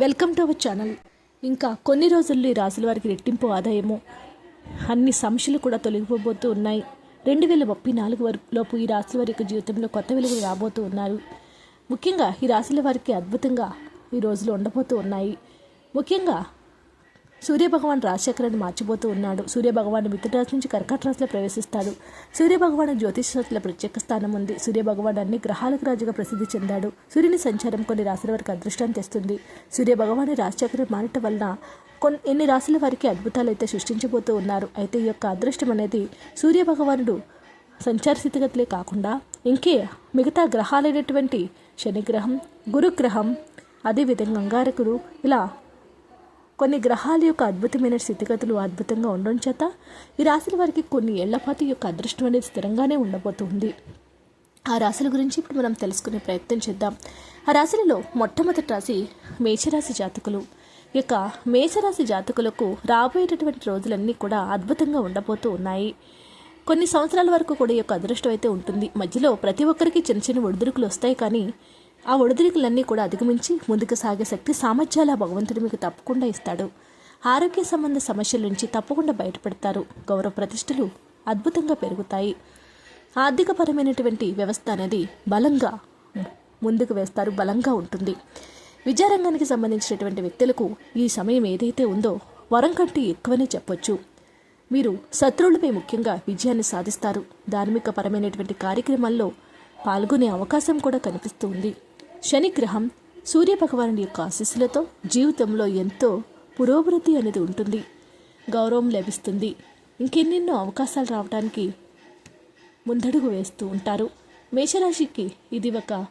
Welcome to our channel ఇంకా కొన్ని రోజుల్లో ఈ రాశుల వారికి రెట్టింపు ఆదాయము అన్ని సమస్యలు కూడా తొలగిపోబోతూ ఉన్నాయి. రెండు వేల ముప్పై నాలుగు వరకు లోపు ఈ రాశుల వారి యొక్క జీవితంలో కొత్త వెలుగులు రాబోతూ ఉన్నారు. ముఖ్యంగా ఈ రాశుల వారికి అద్భుతంగా ఈ రోజులు ఉండబోతూ ఉన్నాయి. ముఖ్యంగా సూర్యభగవాన్ రాశిచక్రాన్ని మార్చిపోతూ ఉన్నాడు. సూర్యభగవాన్ మిథున నుంచి కర్కాట రాశిలో ప్రవేశిస్తాడు. సూర్యభగవాన్ జ్యోతిష శాస్త్రంలో ప్రత్యేక స్థానం ఉంది. సూర్యభగవాన్ అన్ని గ్రహాలకు రాజుగా ప్రసిద్ధి చెందాడు. సూర్యుని సంచారం కొన్ని రాశుల వారికి అదృష్టాన్ని తెస్తుంది. సూర్యభగవాన్ రాశిచక్రం మారటం వలన కొన్ని ఎన్ని రాశుల వారికి అద్భుతాలు అయితే సృష్టించబోతూ ఉన్నారు. అయితే ఈ యొక్క అదృష్టం అనేది సూర్యభగవానుడు సంచార స్థితిగతులే కాకుండా ఇంకే మిగతా గ్రహాలైనటువంటి శనిగ్రహం గురుగ్రహం అదేవిధంగా అంగారకుడు ఇలా కొన్ని గ్రహాల యొక్క అద్భుతమైన స్థితిగతులు అద్భుతంగా ఉండడం చేత ఈ రాశుల వారికి కొన్ని ఏళ్ళ యొక్క అదృష్టం అనేది స్థిరంగానే ఉండబోతుంది. ఆ రాశుల గురించి ఇప్పుడు మనం తెలుసుకునే ప్రయత్నం చేద్దాం. ఆ రాశులలో మొట్టమొదటి రాశి మేషరాశి జాతకులు. ఇక యొక్క మేషరాశి జాతకులకు రాబోయేటటువంటి రోజులన్నీ కూడా అద్భుతంగా ఉండబోతూ ఉన్నాయి. కొన్ని సంవత్సరాల వరకు కూడా ఈ యొక్క అదృష్టం అయితే ఉంటుంది. మధ్యలో ప్రతి ఒక్కరికి చిన్న చిన్న ఒడిదుడుకులు వస్తాయి కానీ ఆ ఒడిదుడుకులన్నీ కూడా అధిగమించి ముందుకు సాగే శక్తి సామర్థ్యాలు ఆ భగవంతుడు మీకు తప్పకుండా ఇస్తాడు. ఆరోగ్య సంబంధ సమస్యల నుంచి తప్పకుండా బయటపడతారు. గౌరవ ప్రతిష్టలు అద్భుతంగా పెరుగుతాయి. ఆర్థికపరమైనటువంటి వ్యవస్థ అనేది బలంగా ముందుకు వేస్తారు బలంగా ఉంటుంది. విద్యారంగానికి సంబంధించినటువంటి వ్యక్తులకు ఈ సమయం ఏదైతే ఉందో వరం కంటే ఎక్కువనే చెప్పొచ్చు. మీరు శత్రువులపై ముఖ్యంగా విజయాన్ని సాధిస్తారు. ధార్మిక పరమైనటువంటి కార్యక్రమాల్లో పాల్గొనే అవకాశం కూడా కనిపిస్తుంది. శనిగ్రహం సూర్యభగవాను యొక్క ఆశీస్సులతో జీవితంలో ఎంతో పురోభివృద్ధి అనేది ఉంటుంది. గౌరవం లభిస్తుంది. ఇంకెన్నెన్నో అవకాశాలు రావడానికి ముందడుగు వేస్తూ ఉంటారు. మేషరాశికి ఇది ఒక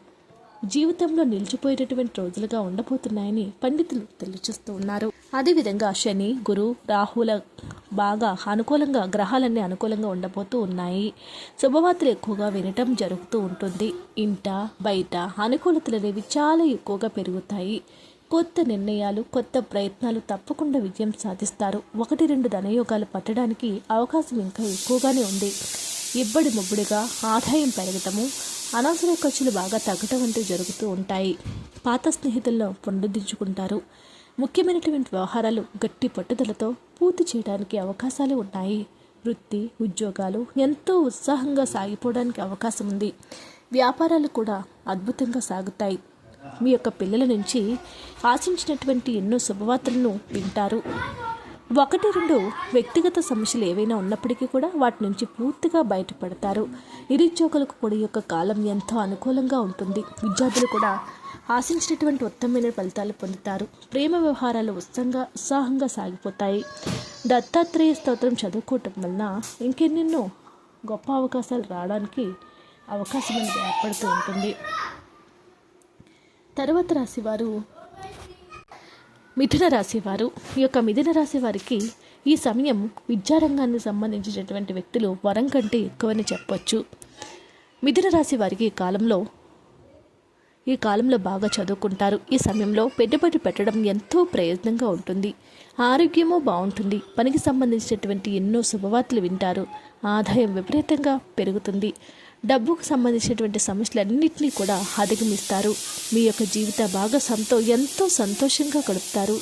జీవితంలో నిలిచిపోయేటటువంటి రోజులుగా ఉండబోతున్నాయని పండితులు తెలియజేస్తూ ఉన్నారు. అదేవిధంగా శని గురు రాహుల బాగా అనుకూలంగా గ్రహాలన్నీ అనుకూలంగా ఉండబోతూ ఉన్నాయి. శుభవార్తలు ఎక్కువగా వినటం జరుగుతూ ఉంటుంది. ఇంట బయట అనుకూలతలు అనేవి చాలా ఎక్కువగా పెరుగుతాయి. కొత్త నిర్ణయాలు కొత్త ప్రయత్నాలు తప్పకుండా విజయం సాధిస్తారు. ఒకటి రెండు ధనయోగాలు పట్టడానికి అవకాశం ఇంకా ఎక్కువగానే ఉంది. ఇబ్బడి ముబ్బడిగా ఆదాయం పెరగటము అనవసర ఖర్చులు బాగా తగ్గటం వంటివి జరుగుతూ ఉంటాయి. పాత స్నేహితుల్లో పునరుద్ధరించుకుంటారు ముఖ్యమైనటువంటి వ్యవహారాలు గట్టి పట్టుదలతో పూర్తి చేయడానికి అవకాశాలు ఉన్నాయి. వృత్తి ఉద్యోగాలు ఎంతో ఉత్సాహంగా సాగిపోవడానికి అవకాశం ఉంది. వ్యాపారాలు కూడా అద్భుతంగా సాగుతాయి. మీ యొక్క పిల్లల నుంచి ఆశించినటువంటి ఎన్నో శుభవార్తలను వింటారు. ఒకటి రెండు వ్యక్తిగత సమస్యలు ఏవైనా ఉన్నప్పటికీ కూడా వాటి నుంచి పూర్తిగా బయటపడతారు. నిరుద్యోగులకు కూడా ఈ యొక్క కాలం ఎంతో అనుకూలంగా ఉంటుంది. విద్యార్థులు కూడా ఆశించినటువంటి ఉత్తమమైన ఫలితాలు పొందుతారు. ప్రేమ వ్యవహారాలు ఉత్సంగా ఉత్సాహంగా సాగిపోతాయి. దత్తాత్రేయ స్తోత్రం చదువుకోవటం వలన ఇంకెన్నెన్నో గొప్ప అవకాశాలు రావడానికి అవకాశం అనేది ఏర్పడుతూ ఉంటుంది. తర్వాత రాశివారు మిథున రాశి వారు ఈ యొక్క మిథున రాశి వారికి ఈ సమయం విద్యారంగానికి సంబంధించినటువంటి వ్యక్తులు వరం కంటే ఎక్కువని చెప్పొచ్చు. మిథున రాశి వారికి ఈ కాలంలో ఈ కాలంలో బాగా చదువుకుంటారు. ఈ సమయంలో పెట్టుబడి పెట్టడం ఎంతో ప్రయోజనంగా ఉంటుంది. ఆరోగ్యము బాగుంటుంది. పనికి సంబంధించినటువంటి ఎన్నో శుభవార్తలు వింటారు. ఆదాయం విపరీతంగా పెరుగుతుంది. డబ్బుకు సంబంధించినటువంటి సమస్యలన్నింటినీ కూడా అధిగమిస్తారు. మీ యొక్క జీవిత భాగస్వామితో ఎంతో సంతోషంగా గడుపుతారు.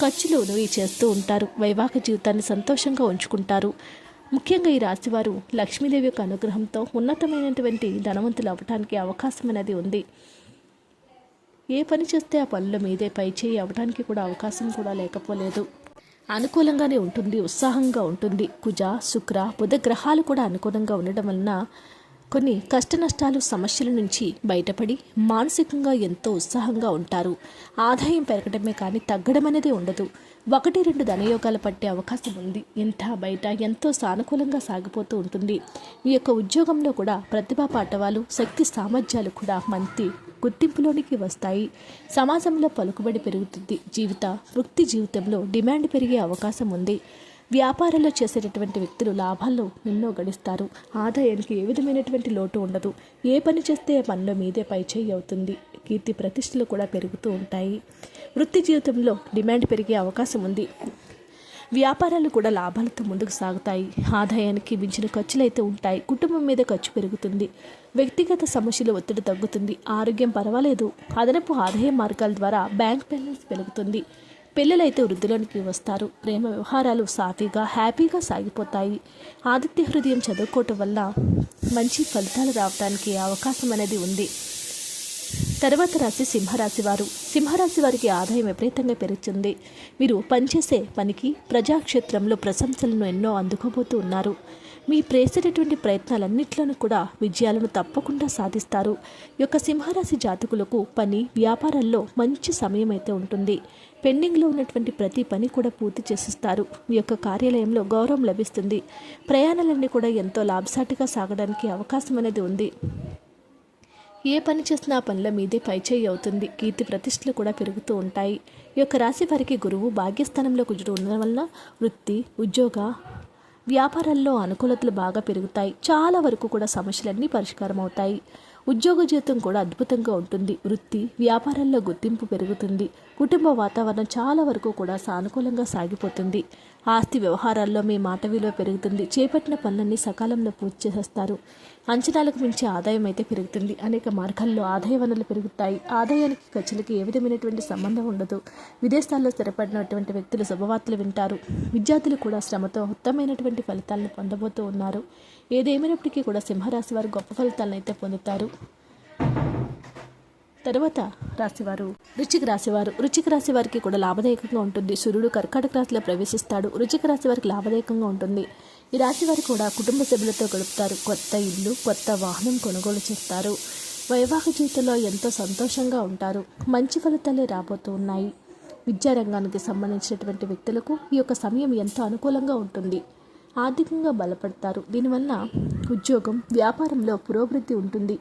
ఖర్చులు ఉనివి చేస్తూ ఉంటారు. వైవాహిక జీవితాన్ని సంతోషంగా ఉంచుకుంటారు. ముఖ్యంగా ఈ రాశివారు లక్ష్మీదేవి యొక్క అనుగ్రహంతో ఉన్నతమైనటువంటి ధనవంతులు అవ్వటానికి అవకాశం అనేది ఉంది. ఏ పని చేస్తే ఆ పనుల మీదే పై చేయి అవ్వడానికి కూడా అవకాశం కూడా లేకపోలేదు. అనుకూలంగానే ఉంటుంది ఉత్సాహంగా ఉంటుంది. కుజ శుక్ర బుధ గ్రహాలు కూడా అనుకూలంగా ఉండడం వలన కొన్ని కష్ట నష్టాలు సమస్యల నుంచి బయటపడి మానసికంగా ఎంతో ఉత్సాహంగా ఉంటారు. ఆదాయం పెరగడమే కానీ తగ్గడం అనేది ఉండదు. ఒకటి రెండు ధనయోగాలు పట్టే అవకాశం ఉంది. ఎంత బయట ఎంతో సానుకూలంగా సాగిపోతూ ఉంటుంది. ఈ యొక్క ఉద్యోగంలో కూడా ప్రతిభా పాఠవాలు శక్తి సామర్థ్యాలు కూడా మంచి గుర్తింపులోనికి వస్తాయి. సమాజంలో పలుకుబడి పెరుగుతుంది. జీవిత వృత్తి జీవితంలో డిమాండ్ పెరిగే అవకాశం ఉంది. వ్యాపారంలో చేసేటటువంటి వ్యక్తులు లాభాల్లో ఎన్నో గడిస్తారు. ఆదాయానికి ఏ విధమైనటువంటి లోటు ఉండదు. ఏ పని చేస్తే ఆ పనిలో మీదే పైచేయి అవుతుంది. కీర్తి ప్రతిష్టలు కూడా పెరుగుతూ ఉంటాయి. వృత్తి జీవితంలో డిమాండ్ పెరిగే అవకాశం ఉంది. వ్యాపారాలు కూడా లాభాలతో ముందుకు సాగుతాయి. ఆదాయానికి మించిన ఖర్చులు అయితే ఉంటాయి. కుటుంబం మీద ఖర్చు పెరుగుతుంది. వ్యక్తిగత సమస్యలు ఒత్తిడి తగ్గుతుంది. ఆరోగ్యం పర్వాలేదు. అదనపు ఆదాయ మార్గాల ద్వారా బ్యాంక్ బ్యాలెన్స్ పెరుగుతుంది. పిల్లలైతే వృద్ధిలోనికి వస్తారు. ప్రేమ వ్యవహారాలు సాఫీగా హ్యాపీగా సాగిపోతాయి. ఆదిత్య హృదయం చదువుకోవటం వల్ల మంచి ఫలితాలు రావడానికి అవకాశం అనేది ఉంది. తర్వాత రాశి సింహరాశి వారు. సింహరాశి వారికి ఆదాయం విపరీతంగా పెరుగుతుంది. మీరు పనిచేసే పనికి ప్రజాక్షేత్రంలో ప్రశంసలను ఎన్నో అందుకోబోతూ ఉన్నారు. మీ చేసేటటువంటి ప్రయత్నాలన్నింటిలోనూ కూడా విజయాలను తప్పకుండా సాధిస్తారు. యొక్క సింహరాశి జాతకులకు పని వ్యాపారాల్లో మంచి సమయం అయితే ఉంటుంది. పెండింగ్లో ఉన్నటువంటి ప్రతి పని కూడా పూర్తి చేసిస్తారు. మీ యొక్క కార్యాలయంలో గౌరవం లభిస్తుంది. ప్రయాణాలన్నీ కూడా ఎంతో లాభసాటిగా సాగడానికి అవకాశం అనేది ఉంది. ఏ పని చేసినా ఆ పనుల మీదే పైచేయి అవుతుంది. కీర్తి ప్రతిష్టలు కూడా పెరుగుతూ ఉంటాయి. ఈ యొక్క రాశి వారికి గురువు భాగ్యస్థానంలో కుజుడు ఉండడం వలన వృత్తి ఉద్యోగ వ్యాపారాల్లో అనుకూలతలు బాగా పెరుగుతాయి. చాలా వరకు కూడా సమస్యలన్నీ పరిష్కారం అవుతాయి. ఉద్యోగ జీవితం కూడా అద్భుతంగా ఉంటుంది. వృత్తి వ్యాపారాల్లో గుర్తింపు పెరుగుతుంది. కుటుంబ వాతావరణం చాలా వరకు కూడా సానుకూలంగా సాగిపోతుంది. ఆస్తి వ్యవహారాల్లో మీ మాట విలువ పెరుగుతుంది. చేపట్టిన పనులన్నీ సకాలంలో పూర్తి చేసేస్తారు. అంచనాలకు మించి ఆదాయం అయితే పెరుగుతుంది. అనేక మార్గాల్లో ఆదాయ వనరులు పెరుగుతాయి. ఆదాయానికి ఖర్చులకి ఏ విధమైనటువంటి సంబంధం ఉండదు. విదేశాల్లో స్థిరపడినటువంటి వ్యక్తులు శుభవార్తలు వింటారు. విద్యార్థులు కూడా శ్రమతో ఉత్తమమైనటువంటి ఫలితాలను పొందబోతూ ఉన్నారు. ఏదేమైనప్పటికీ కూడా సింహరాశి వారు గొప్ప ఫలితాలను అయితే పొందుతారు. తర్వాత రాశివారు. రుచిక రాశివారు. రుచిక రాశి వారికి కూడా లాభదాయకంగా ఉంటుంది. సూర్యుడు కర్కాటక రాశిలో ప్రవేశిస్తాడు. రుచిక రాశి వారికి లాభదాయకంగా ఉంటుంది. ఈ రాశి వారు కూడా కుటుంబ సభ్యులతో గడుపుతారు. కొత్త ఇల్లు కొత్త వాహనం కొనుగోలు చేస్తారు. వైవాహిక జీవితంలో ఎంతో సంతోషంగా ఉంటారు. మంచి ఫలితాలే రాబోతూ ఉన్నాయి. విద్యారంగానికి సంబంధించినటువంటి వ్యక్తులకు ఈ యొక్క సమయం ఎంతో అనుకూలంగా ఉంటుంది. ఆర్థికంగా బలపడతారు. దీనివల్ల ఉద్యోగం వ్యాపారంలో పురోభివృద్ధి ఉంటుంది.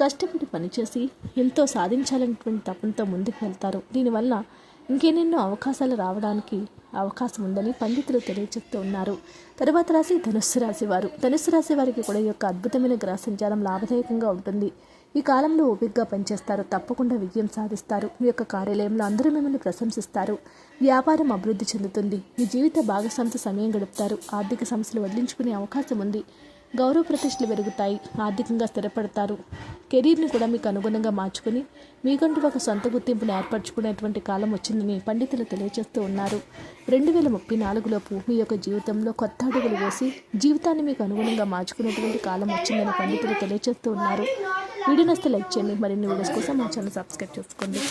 కష్టపడి పనిచేసి ఎంతో సాధించాలనేటువంటి తపంతో ముందుకు వెళ్తారు. దీనివల్ల ఇంకెన్నెన్నో అవకాశాలు రావడానికి అవకాశం ఉందని పండితులు తెలియచెప్తూ ఉన్నారు. తర్వాత రాశి ధనుస్సు రాశి వారు. ధనుస్సు రాశి వారికి కూడా ఈ యొక్క అద్భుతమైన గ్రహ సంచారం లాభదాయకంగా ఉంటుంది. ఈ కాలంలో ఓపికగా పనిచేస్తారు. తప్పకుండా విజయం సాధిస్తారు. మీ యొక్క కార్యాలయంలో అందరూ మిమ్మల్ని ప్రశంసిస్తారు. వ్యాపారం అభివృద్ధి చెందుతుంది. మీ జీవిత భాగస్వామితో సమయం గడుపుతారు. ఆర్థిక సమస్యలు వదిలించుకునే అవకాశం ఉంది. గౌరవ ప్రతిష్టలు పెరుగుతాయి ఆర్థికంగా స్థిరపడతారు. కెరీర్ని కూడా మీకు అనుగుణంగా మార్చుకుని మీకంటూ ఒక సొంత గుర్తింపును ఏర్పరచుకునేటువంటి కాలం వచ్చిందని పండితులు తెలియజేస్తూ ఉన్నారు. రెండు వేల ముప్పై నాలుగులోపు మీ యొక్క జీవితంలో కొత్త అడుగులు వేసి జీవితాన్ని మీకు అనుగుణంగా మార్చుకునేటువంటి కాలం వచ్చిందని పండితులు తెలియజేస్తూ ఉన్నారు. వీడియో నస్తే లైక్ చేయండి. మరిన్ని వీడియోస్ కోసం మా ఛానల్ సబ్స్క్రైబ్ చేసుకోండి.